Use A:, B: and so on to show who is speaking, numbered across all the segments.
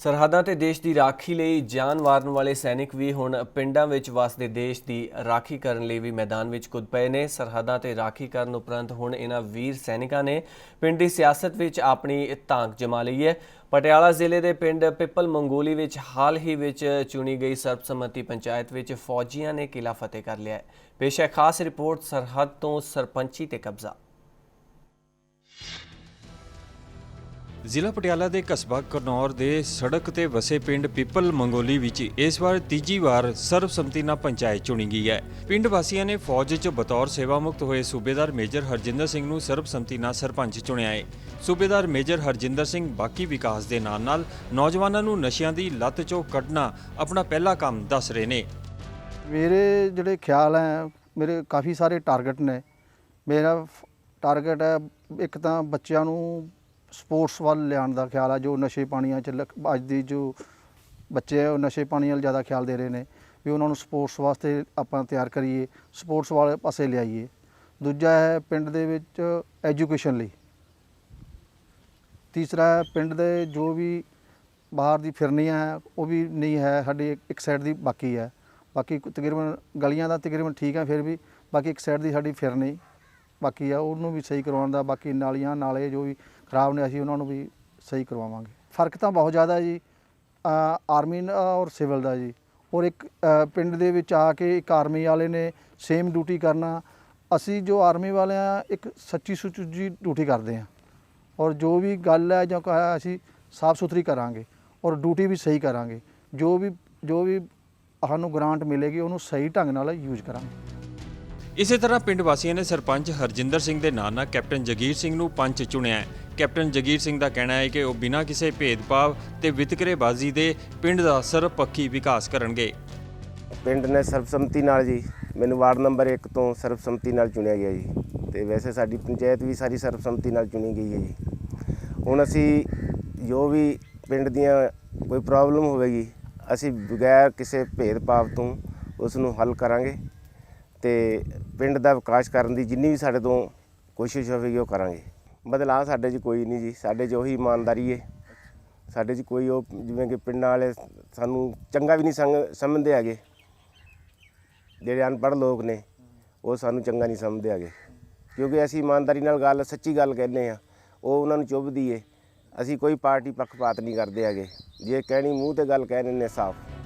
A: ਸਰਹੱਦਾਂ ਤੇ ਦੇਸ਼ ਦੀ ਰਾਖੀ ਲਈ ਜਾਨ ਵਾਰਨ ਵਾਲੇ ਸੈਨਿਕ ਵੀ ਹੁਣ ਪਿੰਡਾਂ ਵਿੱਚ ਵਸਦੇ ਦੇਸ਼ ਦੀ ਰਾਖੀ ਕਰਨ ਲਈ ਵੀ ਮੈਦਾਨ ਵਿੱਚ ਕੁੱਦ ਪਏ ਨੇ। ਸਰਹੱਦਾਂ ਤੇ ਰਾਖੀ ਕਰਨ ਉਪਰੰਤ ਹੁਣ ਇਹਨਾਂ ਵੀਰ ਸੈਨਿਕਾਂ ਨੇ ਪਿੰਡ ਦੀ ਸਿਆਸਤ ਵਿੱਚ ਆਪਣੀ ਧਾਂਕ ਜਮਾ ਲਈ ਹੈ। ਪਟਿਆਲਾ ਜ਼ਿਲ੍ਹੇ ਦੇ ਪਿੰਡ ਪਿੱਪਲ ਮੰਗੋਲੀ ਵਿੱਚ ਹਾਲ ਹੀ ਵਿੱਚ ਚੁਣੀ ਗਈ ਸਰਬਸੰਮਤੀ ਪੰਚਾਇਤ ਵਿੱਚ ਫੌਜੀਆਂ ਨੇ ਕਿਲਾ ਫਤਿਹ ਕਰ ਲਿਆ ਹੈ। ਪੇਸ਼ ਹੈ ਖਾਸ ਰਿਪੋਰਟ ਸਰਹੱਦ ਤੋਂ ਸਰਪੰਚੀ ਤੇ ਕਬਜ਼ਾ।
B: ਜ਼ਿਲ੍ਹਾ ਪਟਿਆਲਾ ਦੇ ਕਸਬਾ ਕਰਨੌਰ ਦੇ ਸੜਕ ਤੇ ਵਸੇ ਪਿੰਡ ਪਿੱਪਲ ਮੰਗੋਲੀ ਵਿੱਚ ਇਸ ਵਾਰ ਤੀਜੀ ਵਾਰ ਸਰਬਸੰਮਤੀ ਨਾਲ ਪੰਚਾਇਤ ਚੁਣੀ ਗਈ ਹੈ। ਪਿੰਡ ਵਾਸੀਆਂ ਨੇ ਫੌਜ 'ਚ ਬਤੌਰ ਸੇਵਾ ਮੁਕਤ ਹੋਏ ਸੂਬੇਦਾਰ ਮੇਜਰ ਹਰਜਿੰਦਰ ਸਿੰਘ ਨੂੰ ਸਰਬਸੰਮਤੀ ਨਾਲ ਸਰਪੰਚ ਚੁਣਿਆ ਹੈ। ਸੂਬੇਦਾਰ ਮੇਜਰ ਹਰਜਿੰਦਰ ਸਿੰਘ ਬਾਕੀ ਵਿਕਾਸ ਦੇ ਨਾਲ-ਨਾਲ ਨੌਜਵਾਨਾਂ ਨੂੰ ਨਸ਼ਿਆਂ ਦੀ ਲੱਤ 'ਚੋਂ ਕੱਢਣਾ ਆਪਣਾ ਪਹਿਲਾ ਕੰਮ ਦੱਸ ਰਹੇ ਨੇ।
C: ਮੇਰੇ ਜਿਹੜੇ ਖਿਆਲ ਹੈ, ਮੇਰੇ ਕਾਫੀ ਸਾਰੇ ਟਾਰਗੇਟ ਨੇ। ਮੇਰਾ ਟਾਰਗੇਟ ਹੈ ਇੱਕ ਤਾਂ ਬੱਚਿਆਂ ਨੂੰ ਸਪੋਰਟਸ ਵੱਲ ਲਿਆਉਣ ਦਾ ਖਿਆਲ ਹੈ ਜੋ ਨਸ਼ੇ ਪਾਣੀਆਂ ਚ ਲਕ- ਅੱਜ ਦੀ ਜੋ ਬੱਚੇ ਹੈ ਉਹ ਨਸ਼ੇ ਪਾਣੀ ਵੱਲ ਜ਼ਿਆਦਾ ਖਿਆਲ ਦੇ ਰਹੇ ਨੇ ਵੀ ਉਹਨਾਂ ਨੂੰ ਸਪੋਰਟਸ ਵਾਸਤੇ ਆਪਾਂ ਤਿਆਰ ਕਰੀਏ, ਸਪੋਰਟਸ ਵਾਲੇ ਪਾਸੇ ਲਿਆਈਏ। ਦੂਜਾ ਹੈ ਪਿੰਡ ਦੇ ਵਿੱਚ ਐਜੂਕੇਸ਼ਨ ਲਈ। ਤੀਸਰਾ ਹੈ ਪਿੰਡ ਦੇ ਜੋ ਵੀ ਬਾਹਰ ਦੀ ਫਿਰਨੀਆਂ ਹੈ, ਉਹ ਵੀ ਨਹੀਂ ਹੈ, ਸਾਡੀ ਇੱਕ- ਇੱਕ ਸਾਈਡ ਦੀ ਬਾਕੀ ਹੈ। ਬਾਕੀ ਤਕਰੀਬਨ ਗਲੀਆਂ ਦਾ ਤਕਰੀਬਨ ਠੀਕ ਹੈ, ਫਿਰ ਵੀ ਬਾਕੀ ਇੱਕ ਸਾਈਡ ਦੀ ਸਾਡੀ ਫਿਰਨੀ। ਬਾਕੀ ਆ, ਉਹਨੂੰ ਵੀ ਸਹੀ ਕਰਵਾਉਣ ਦਾ, ਬਾਕੀ ਨਾਲੀਆਂ, ਨਾਲੇ ਜੋ ਵੀ ਖਰਾਬ ਨੇ, ਅਸੀਂ ਉਹਨਾਂ ਨੂੰ ਵੀ ਸਹੀ ਕਰਵਾਵਾਂਗੇ। ਫ਼ਰਕ ਤਾਂ ਬਹੁਤ ਜ਼ਿਆਦਾ ਜੀ ਆਰਮੀ ਔਰ ਸਿਵਲ ਦਾ ਜੀ। ਔਰ ਇੱਕ ਪਿੰਡ ਦੇ ਵਿੱਚ ਆ ਕੇ ਇੱਕ ਆਰਮੀ ਵਾਲੇ ਨੇ ਸੇਮ ਡਿਊਟੀ ਕਰਨਾ। ਅਸੀਂ ਜੋ ਆਰਮੀ ਵਾਲੇ ਆ, ਇੱਕ ਸੱਚੀ ਸੁਚੱਜੀ ਡਿਊਟੀ ਕਰਦੇ ਆ। ਔਰ ਜੋ ਵੀ ਗੱਲ ਹੈ ਜਾਂ ਅਸੀਂ ਸਾਫ਼ ਸੁਥਰੀ ਕਰਾਂਗੇ। ਔਰ ਡਿਊਟੀ ਵੀ ਸਹੀ ਕਰਾਂਗੇ। ਜੋ ਵੀ ਜੋ ਵੀ ਸਾਨੂੰ ਗ੍ਰਾਂਟ ਮਿਲੇਗੀ, ਉਹਨੂੰ ਸਹੀ ਢੰਗ ਨਾਲ ਯੂਜ਼ ਕਰਾਂਗੇ।
B: ਇਸੇ ਤਰ੍ਹਾਂ ਪਿੰਡ ਵਾਸੀਆਂ ਨੇ ਸਰਪੰਚ ਹਰਜਿੰਦਰ ਸਿੰਘ ਦੇ ਨਾਂ ਨਾਲ ਕੈਪਟਨ ਜਗੀਰ ਸਿੰਘ ਨੂੰ ਪੰਚ ਚੁਣਿਆ ਕੈਪਟਨ ਜਗੀਰ ਸਿੰਘ ਦਾ ਕਹਿਣਾ ਹੈ ਕਿ ਉਹ ਬਿਨਾਂ ਕਿਸੇ ਭੇਦਭਾਵ ਤੇ ਵਿਤਕਰੇਬਾਜ਼ੀ ਦੇ ਪਿੰਡ ਦਾ ਸਰਬਪੱਖੀ ਵਿਕਾਸ ਕਰਨਗੇ।
D: ਪਿੰਡ ਨੇ ਸਰਬਸੰਮਤੀ ਨਾਲ ਜੀ, ਮੈਨੂੰ ਵਾਰਡ ਨੰਬਰ 1 ਤੋਂ ਸਰਬਸੰਮਤੀ ਨਾਲ ਚੁਣਿਆ ਗਿਆ ਜੀ। ਤੇ ਵੈਸੇ ਸਾਡੀ ਪੰਚਾਇਤ ਵੀ ਸਾਰੀ ਸਰਬਸੰਮਤੀ ਨਾਲ ਚੁਣੀ ਗਈ ਹੈ ਜੀ। ਹੁਣ ਅਸੀਂ ਜੋ ਵੀ ਪਿੰਡ ਦੀਆਂ ਕੋਈ ਪ੍ਰੋਬਲਮ ਹੋਵੇਗੀ, ਅਸੀਂ ਬਗੈਰ ਕਿਸੇ ਭੇਦਭਾਵ ਤੋਂ ਉਸ ਨੂੰ ਹੱਲ ਕਰਾਂਗੇ। ਤੇ ਪਿੰਡ ਦਾ ਵਿਕਾਸ ਕਰਨ ਦੀ ਜਿੰਨੀ ਵੀ ਸਾਡੇ ਤੋਂ ਕੋਸ਼ਿਸ਼ ਹੋਵੇਗੀ, ਉਹ ਕਰਾਂਗੇ। ਬਦਲਾਅ ਸਾਡੇ 'ਚ ਕੋਈ ਨਹੀਂ ਜੀ। ਸਾਡੇ 'ਚ ਉਹੀ ਇਮਾਨਦਾਰੀ ਹੈ ਸਾਡੇ 'ਚ ਕੋਈ ਉਹ ਜਿਵੇਂ ਕਿ ਪਿੰਡਾਂ ਵਾਲੇ ਸਾਨੂੰ ਚੰਗਾ ਵੀ ਨਹੀਂ ਸੰਗ, ਸਮਝਦੇ ਹੈਗੇ। ਜਿਹੜੇ ਅਨਪੜ੍ਹ ਲੋਕ ਨੇ, ਉਹ ਸਾਨੂੰ ਚੰਗਾ ਨਹੀਂ ਸਮਝਦੇ ਹੈਗੇ। ਕਿਉਂਕਿ ਅਸੀਂ ਇਮਾਨਦਾਰੀ ਨਾਲ ਗੱਲ, ਸੱਚੀ ਗੱਲ ਕਹਿੰਦੇ ਆ ਉਹ ਉਹਨਾਂ ਨੂੰ ਚੁੱਭਦੀ ਏ। ਅਸੀਂ ਕੋਈ ਪਾਰਟੀ ਪੱਖਪਾਤ ਨਹੀਂ ਕਰਦੇ ਹੈਗੇ। ਜੇ ਕਹਿਣੀ ਮੂੰਹ ਤੇ ਗੱਲ ਕਹਿ ਦਿੰਦੇ ਸਾਫ਼।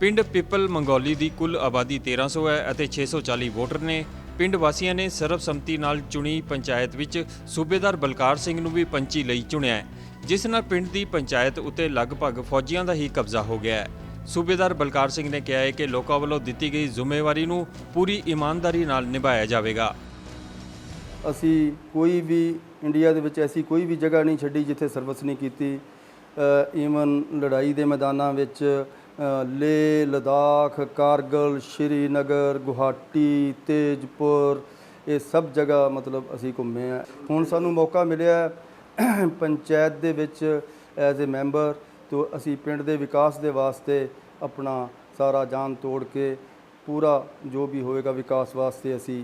B: ਪਿੰਡ ਪਿੱਪਲ ਮੰਗੌਲੀ ਦੀ ਕੁੱਲ ਆਬਾਦੀ 1300 ਹੈ ਅਤੇ 640 ਵੋਟਰ ਨੇ। ਪਿੰਡ ਵਾਸੀਆਂ ਨੇ ਸਰਬਸੰਮਤੀ ਨਾਲ ਚੁਣੀ ਪੰਚਾਇਤ ਵਿੱਚ ਸੂਬੇਦਾਰ ਬਲਕਾਰ ਸਿੰਘ ਨੂੰ ਵੀ ਪੰਚੀ ਲਈ ਚੁਣਿਆ ਜਿਸ ਨਾਲ ਪਿੰਡ ਦੀ ਪੰਚਾਇਤ ਉੱਤੇ ਲਗਭਗ ਫੌਜੀਆਂ ਦਾ ਹੀ ਕਬਜ਼ਾ ਹੋ ਗਿਆ ਹੈ। ਸੂਬੇਦਾਰ ਬਲਕਾਰ ਸਿੰਘ ਨੇ ਕਿਹਾ ਹੈ ਕਿ ਲੋਕਾਂ ਵੱਲੋਂ ਦਿੱਤੀ ਗਈ ਜ਼ਿੰਮੇਵਾਰੀ ਨੂੰ ਪੂਰੀ ਇਮਾਨਦਾਰੀ ਨਾਲ ਨਿਭਾਇਆ ਜਾਵੇਗਾ।
E: ਅਸੀਂ ਕੋਈ ਵੀ ਇੰਡੀਆ ਦੇ ਵਿੱਚ ਐਸੀ ਕੋਈ ਵੀ ਜਗ੍ਹਾ ਨਹੀਂ ਛੱਡੀ ਜਿੱਥੇ ਸਰਵਿਸ ਨਹੀਂ ਕੀਤੀ। ਈਵਨ ਲੜਾਈ ਦੇ ਮੈਦਾਨਾਂ ਵਿੱਚ ਲੇਹ ਲਦਾਖ ਕਾਰਗਲ ਸ਼੍ਰੀਨਗਰ ਗੁਹਾਟੀ ਤੇਜਪੁਰ ਇਹ ਸਭ ਜਗ੍ਹਾ ਮਤਲਬ ਅਸੀਂ ਘੁੰਮੇ ਆ। ਹੁਣ ਸਾਨੂੰ ਮੌਕਾ ਮਿਲਿਆ ਪੰਚਾਇਤ ਦੇ ਵਿੱਚ ਐਜ਼ ਅ ਮੈਂਬਰ ਤੋਂ ਅਸੀਂ ਪਿੰਡ ਦੇ ਵਿਕਾਸ ਦੇ ਵਾਸਤੇ ਆਪਣਾ ਸਾਰਾ ਜਾਨ ਤੋੜ ਕੇ ਪੂਰਾ ਜੋ ਵੀ ਹੋਵੇਗਾ ਵਿਕਾਸ ਵਾਸਤੇ ਅਸੀਂ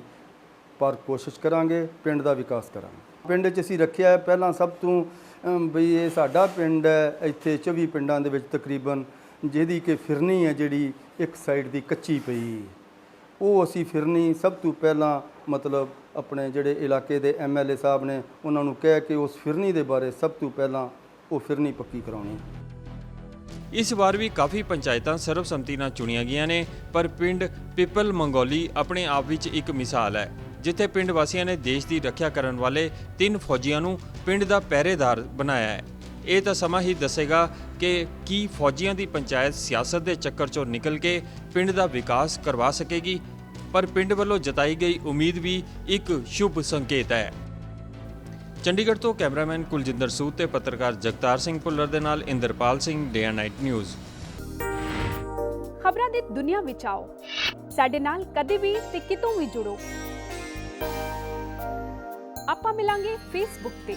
E: ਪਰ ਕੋਸ਼ਿਸ਼ ਕਰਾਂਗੇ ਪਿੰਡ ਦਾ ਵਿਕਾਸ ਕਰਾਂਗੇ। ਪਿੰਡ 'ਚ ਅਸੀਂ ਰੱਖਿਆ ਪਹਿਲਾਂ ਸਭ ਤੋਂ ਅਮ, ਬਈ ਇਹ ਸਾਡਾ ਪਿੰਡ ਹੈ ਇੱਥੇ 24 ਪਿੰਡਾਂ ਦੇ ਵਿੱਚ ਤਕਰੀਬਨ ਜਿਹਦੀ ਕਿ ਫਿਰਨੀ ਹੈ ਜਿਹੜੀ ਇੱਕ ਸਾਈਡ ਦੀ ਕੱਚੀ ਪਈ। ਉਹ ਅਸੀਂ ਫਿਰਨੀ ਸਭ ਤੋਂ ਪਹਿਲਾਂ ਮਤਲਬ ਆਪਣੇ ਜਿਹੜੇ ਇਲਾਕੇ ਦੇ ਐਮਐਲਏ ਸਾਹਿਬ ਨੇ, ਉਹਨਾਂ ਨੂੰ ਕਹਿ ਕੇ ਉਸ ਫਿਰਨੀ ਦੇ ਬਾਰੇ ਸਭ ਤੋਂ ਪਹਿਲਾਂ ਉਹ ਫਿਰਨੀ ਪੱਕੀ ਕਰਾਉਣੀ।
B: ਇਸ ਵਾਰ ਵੀ ਕਾਫੀ ਪੰਚਾਇਤਾਂ ਸਰਬਸੰਮਤੀ ਨਾਲ ਚੁਣੀਆਂ ਗਈਆਂ ਨੇ, ਪਰ ਪਿੰਡ ਪਿਪਲ ਮੰਗੌਲੀ ਆਪਣੇ ਆਪ ਵਿੱਚ ਇੱਕ ਮਿਸਾਲ ਹੈ, ਜਿੱਥੇ ਪਿੰਡ ਵਾਸੀਆਂ ਨੇ ਦੇਸ਼ ਦੀ ਰੱਖਿਆ ਕਰਨ ਵਾਲੇ ਤਿੰਨ ਫੌਜੀਆਂ ਨੂੰ ਪਿੰਡ ਦਾ ਪਹਿਰੇਦਾਰ ਬਣਾਇਆ ਹੈ। ਇਹ ਤਾਂ ਸਮਾਂ ਹੀ ਦੱਸੇਗਾ ਕਿ ਕੀ ਫੌਜੀਆਂ ਦੀ ਪੰਚਾਇਤ ਸਿਆਸਤ ਦੇ ਚੱਕਰ ਚੋਂ ਨਿਕਲ ਕੇ ਪਿੰਡ ਦਾ ਵਿਕਾਸ ਕਰਵਾ ਸਕੇਗੀ, ਪਰ ਪਿੰਡ ਵੱਲੋਂ ਜਤਾਈ ਗਈ ਉਮੀਦ ਵੀ ਇੱਕ ਸ਼ੁਭ ਸੰਕੇਤ ਹੈ। ਚੰਡੀਗੜ੍ਹ ਤੋਂ ਕੈਮਰਾਮੈਨ ਕੁਲਜਿੰਦਰ ਸੂਦ ਤੇ ਪੱਤਰਕਾਰ ਜਗਤਾਰ ਸਿੰਘ ਭੁੱਲਰ ਦੇ ਨਾਲ Inderpal Singh day night news.
F: ਖਬਰਾਂ ਦੀ ਦੁਨੀਆ ਵਿੱਚ ਆਓ। ਸਾਡੇ ਨਾਲ ਕਦੇ ਵੀ ਤੇ ਕਿਤੋਂ ਵੀ ਜੁੜੋ। ਆਪਾਂ ਮਿਲਾਂਗੇ ਫੇਸਬੁੱਕ ਤੇ।